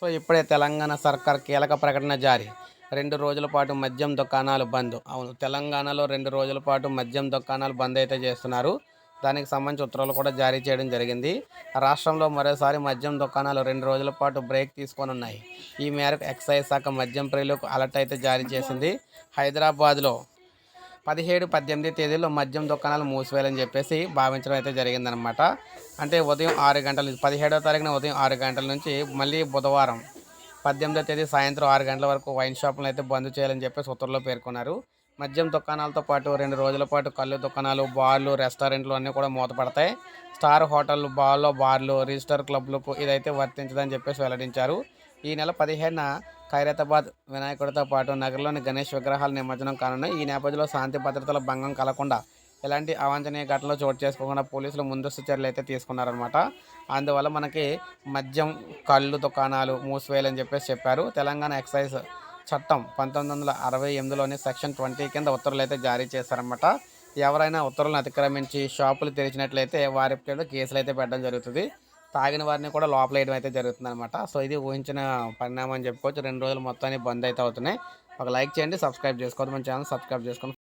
So ఇప్పుడే తెలంగాణ సర్కార్ కీలక ప్రకటన జారీ. రెండు రోజుల పాటు మద్యం దుకాణాలు బంద్. అవును తెలంగాణలో రెండు రోజుల పాటు మద్యం దుకాణాలు బంద్ అయితే చేస్తున్నారు. దానికి సంబంధించి ఉత్తర్వులు కూడా జారీ చేయడం జరిగింది. రాష్ట్రంలో మరోసారి మద్యం దుకాణాలు రెండు రోజుల పాటు బ్రేక్ తీసుకొని ఉన్నాయి ఈ మేరకు ఎక్సైజ్ శాఖ మద్యం ప్రియులకు అలర్ట్ అయితే జారీ చేసింది. హైదరాబాద్లో పదిహేడు పద్దెనిమిది తేదీలో మద్యం దుకాణాలు మూసివేయాలని చెప్పేసి భావించడం అయితే జరిగిందనమాట అంటే ఉదయం ఆరు గంటల నుంచి పదిహేడవ తారీఖున ఉదయం ఆరు గంటల నుంచి మళ్ళీ బుధవారం పద్దెనిమిదో తేదీ సాయంత్రం ఆరు గంటల వరకు వైన్ షాపులను అయితే బంద్ చేయాలని చెప్పేసి ఉత్తర్వులో పేర్కొన్నారు. మద్యం దుకాణాలతో పాటు రెండు రోజుల పాటు కళ్ళు దుకాణాలు బార్లు రెస్టారెంట్లు అన్నీ కూడా మూతపడతాయి. స్టార్ హోటల్ బార్లో బార్లు రిజిస్టర్ క్లబ్లకు ఇదైతే వర్తించదని చెప్పేసి వెల్లడించారు. ఈ నెల పదిహేన ఖైరతాబాద్ వినాయకుడితో పాటు నగరంలోని గణేష్ విగ్రహాలు నిమజ్జనం కానున్నాయి ఈ నేపథ్యంలో శాంతి భద్రతల భంగం కలగకుండా ఎలాంటి అవాంఛనీయ ఘటనలు చోటు చేసుకోకుండా పోలీసులు ముందస్తు చర్యలు అయితే తీసుకున్నారనమాట అందువల్ల మనకి మద్యం కళ్ళు దుకాణాలు మూసివేయాలని చెప్పేసి చెప్పారు. తెలంగాణ ఎక్సైజ్ చట్టం పంతొమ్మిది వందల అరవై ఎనిమిదిలోని సెక్షన్ ట్వంటీ కింద ఉత్తర్వులు అయితే జారీ చేశారనమాట ఎవరైనా ఉత్తర్వులను అతిక్రమించి షాపులు తెరిచినట్లయితే వారి పేరు కేసులు అయితే పెట్టడం జరుగుతుంది. తాగిన వారిని కూడా లోపలేయడం అయితే జరుగుతుంది అనమాట సో ఇది ఊహించిన పరిణామం అని చెప్పుకోవచ్చు. రెండు రోజులు మొత్తాన్ని బంద్ అయితే అవుతున్నాయి. ఒక లైక్ చేయండి సబ్స్క్రైబ్ చేసుకోవద్దు. మన ఛానల్ సబ్స్క్రైబ్ చేసుకోండి.